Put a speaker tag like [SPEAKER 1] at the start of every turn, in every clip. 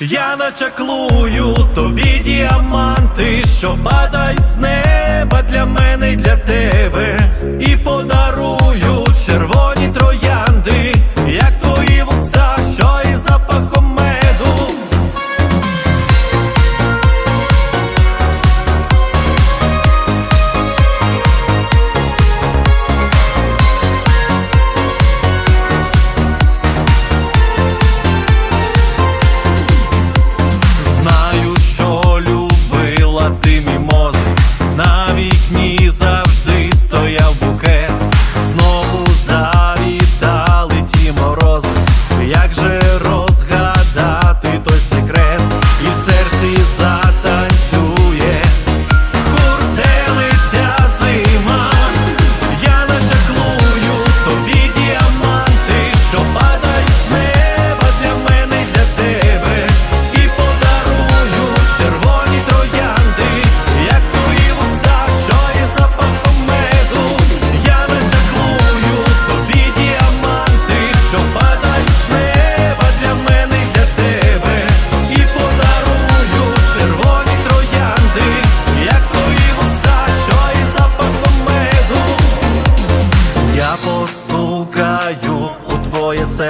[SPEAKER 1] Я начаклую тобі діаманти, що падають з неба для мене і для тебе. І пода... Okay.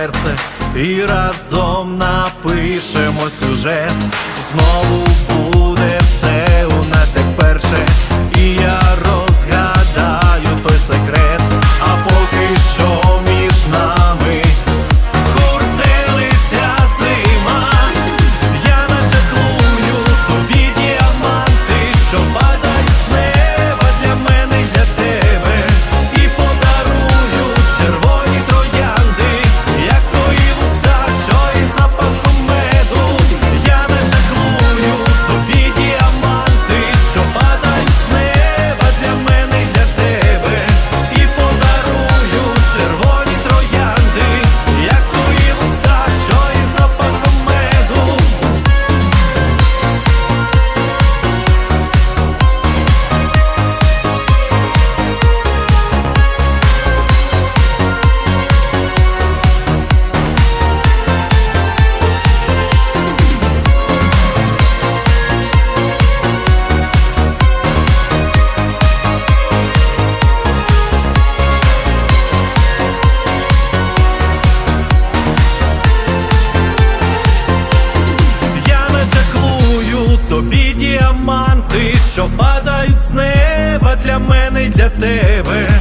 [SPEAKER 1] серце і разом напишемо сюжет. Знову буде все. для мене і для тебе.